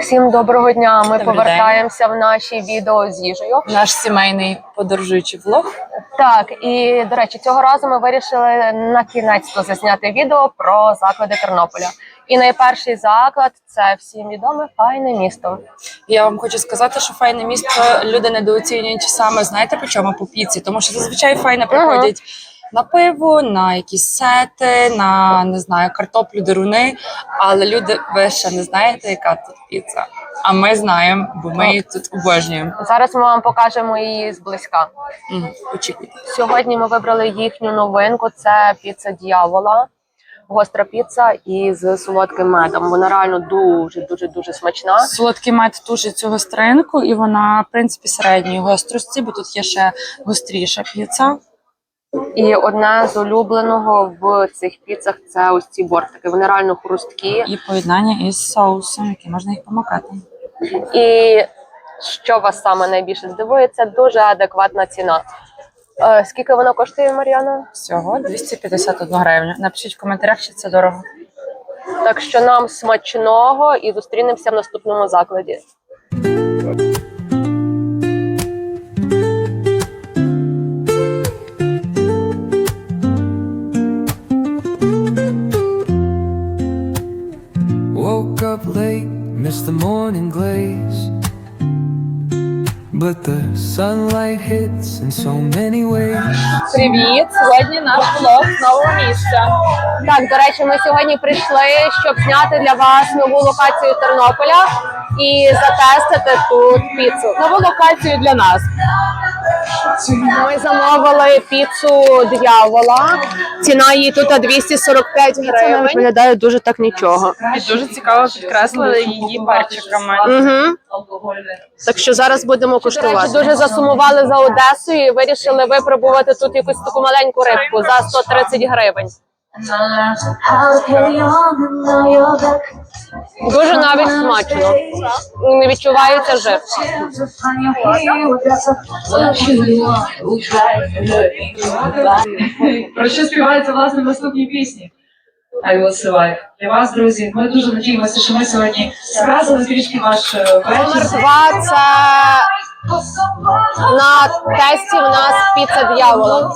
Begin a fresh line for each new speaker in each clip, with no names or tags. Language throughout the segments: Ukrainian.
Всім доброго дня. Ми
Добрий
повертаємося в наші відео з їжею.
Наш сімейний подорожуючий влог.
Так, і до речі, цього разу ми вирішили на кінець засняти відео про заклади Тернополя. І найперший заклад це всім відоме файне місто.
Я вам хочу сказати, що файне місто люди недооцінюють саме знаєте по чому по піці, тому що зазвичай файне приходять на пиво, на якісь сети, на не знаю, картоплю, деруни. Але люди, ви ще не знаєте, яка тут піца. А ми знаємо, бо ми її тут обожнюємо.
Зараз ми вам покажемо її зблизька.
Мгм, Очікуйте.
Сьогодні ми вибрали їхню новинку. Це піца дьявола. Гостра піца із солодким медом. Вона реально дуже дуже дуже смачна.
Солодкий мед тушить цю гостринку, і вона, в принципі, середньої гострості, бо тут є ще гостріша піца.
І одне з улюбленого в цих піцах це ось ці бортики. Вони реально хрусткі.
І поєднання із соусом, який можна їх помакати.
І що вас саме найбільше здивує, це дуже адекватна ціна. Е, скільки воно коштує, Мар'яна?
Всього 251 гривню. Напишіть в коментарях, чи це дорого.
Так що нам смачного і зустрінемося в наступному закладі.
Sunlight.
Привіт! Сьогодні наш влог нового місця.
Так, до речі, ми сьогодні прийшли, щоб зняти для вас нову локацію Тернополя і затестити тут піцу.
Нову локацію для нас.
Ми замовили піцу дьявола. Ціна її тут 245 гривень. Виглядає дуже так нічого.
І дуже цікаво підкреслили її перчиками.
Угу. Так що зараз будемо куштувати. Дуже засумували за Одесою і вирішили випробувати тут якусь таку маленьку рибку за 130 гривень. Дуже навіть смачно. Не відчувається жир.
Про що співається власне в наступній пісні? I will survive. Для вас, друзі, ми дуже надіємося, що ми сьогодні скрасили трішки ваш е,
Номер
вечір.
це на тесті у нас піца дьявола.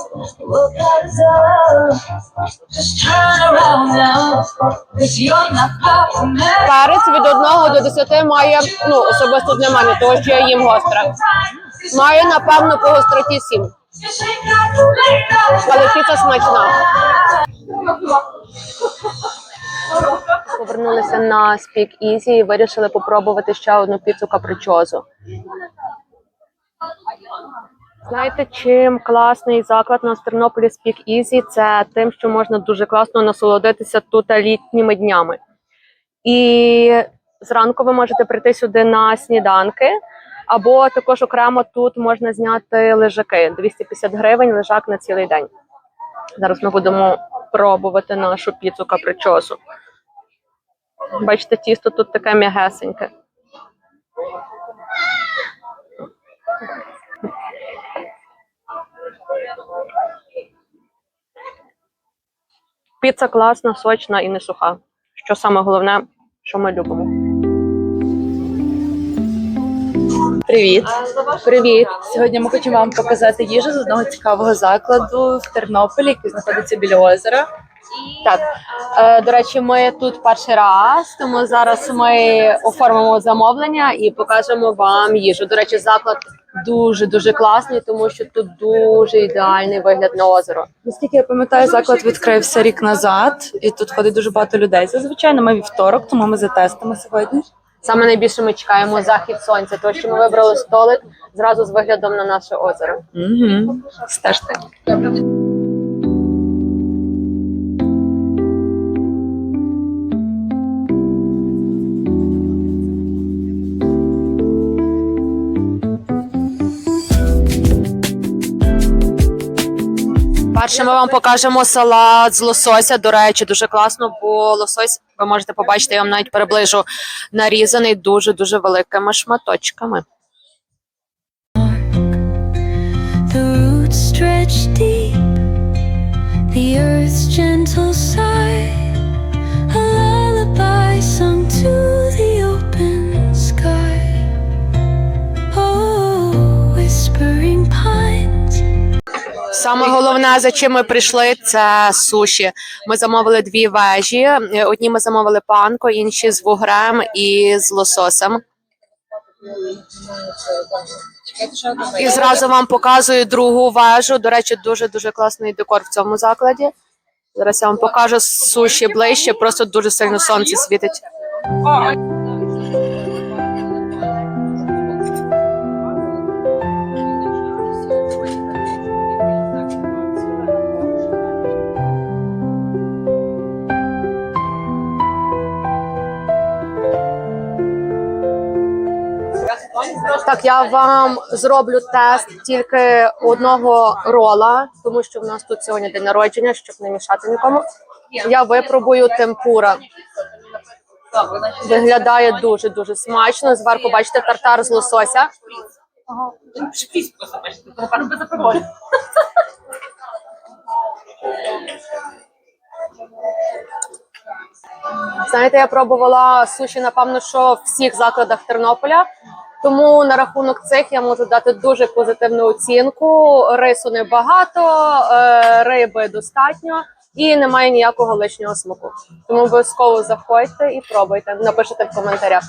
Перець від 1 до 10 має, ну, особисто для мене, того, що я їм гостра. Має, напевно, по гостроті 7. Але піца смачна. Повернулися на Speak Easy і вирішили попробувати ще одну піцу капричозу. Знаєте, чим класний заклад на Тернополі Speak Easy? Це тим, що можна дуже класно насолодитися тут літніми днями. І зранку ви можете прийти сюди на сніданки, або також окремо тут можна зняти лежаки 250 гривень лежак на цілий день. Зараз ми будемо пробувати нашу піцу капричосу. Бачите, тісто тут таке м'ягесеньке. Піца класна, сочна і не суха. Що саме головне, що ми любимо.
Привіт!
Привіт!
Сьогодні ми хочемо вам показати їжу з одного цікавого закладу в Тернополі, який знаходиться біля озера.
Так, е, до речі, ми тут перший раз, тому зараз ми оформимо замовлення і покажемо вам їжу. До речі, заклад дуже дуже класний, тому що тут дуже ідеальний вигляд на озеро.
Наскільки я пам'ятаю, заклад відкрився рік назад, і тут ходить дуже багато людей. Зазвичай ми вівторок, тому ми затестимо сьогодні.
Саме найбільше ми чекаємо захід сонця, тому що ми вибрали столик зразу з виглядом на наше озеро.
Угу. Стежте.
Перше ми вам покажемо салат з лосося. До речі, дуже класно, бо лосось ви можете побачити, я вам навіть приближу нарізаний дуже дуже великими шматочками.
The earth's gentle sigh,
Саме головне, за чим ми прийшли, це суші. Ми замовили дві вежі. Одні ми замовили панко, інші з вугрем і з лососем. І зразу вам показую другу вежу. До речі, дуже дуже класний декор в цьому закладі. Зараз я вам покажу суші ближче, просто дуже сильно сонце світить. Так, я вам зроблю тест тільки одного рола, тому що в нас тут сьогодні день народження, щоб не мішати нікому. Я випробую темпура. Виглядає дуже дуже смачно. Зверху бачите тартар з лосося. Знаєте, я пробувала суші, напевно, що в всіх закладах Тернополя. Тому на рахунок цих я можу дати дуже позитивну оцінку. Рису небагато, е, риби достатньо і немає ніякого лишнього смаку. Тому обов'язково заходьте і пробуйте. Напишіть в коментарях.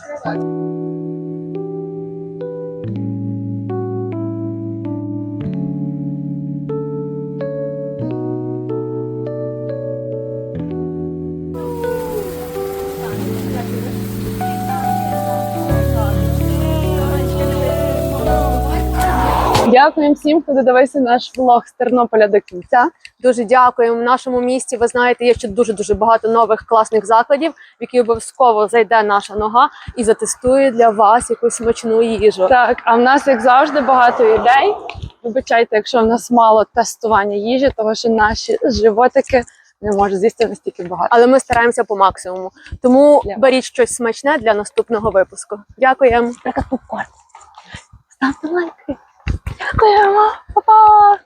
Дякуємо всім, хто додивився наш влог з Тернополя до кінця.
Дуже дякуємо. В нашому місті ви знаєте, є ще дуже дуже багато нових класних закладів, в які обов'язково зайде наша нога і затестує для вас якусь смачну їжу.
Так, а в нас, як завжди, багато ідей. Вибачайте, якщо в нас мало тестування їжі, тому що наші животики не можуть з'їсти настільки багато.
Але ми стараємося по максимуму. Тому
вас.
беріть щось смачне для наступного випуску. Дякуємо.
Наприклад, попкорн. Ставте лайки. Дякуємо, Па-па!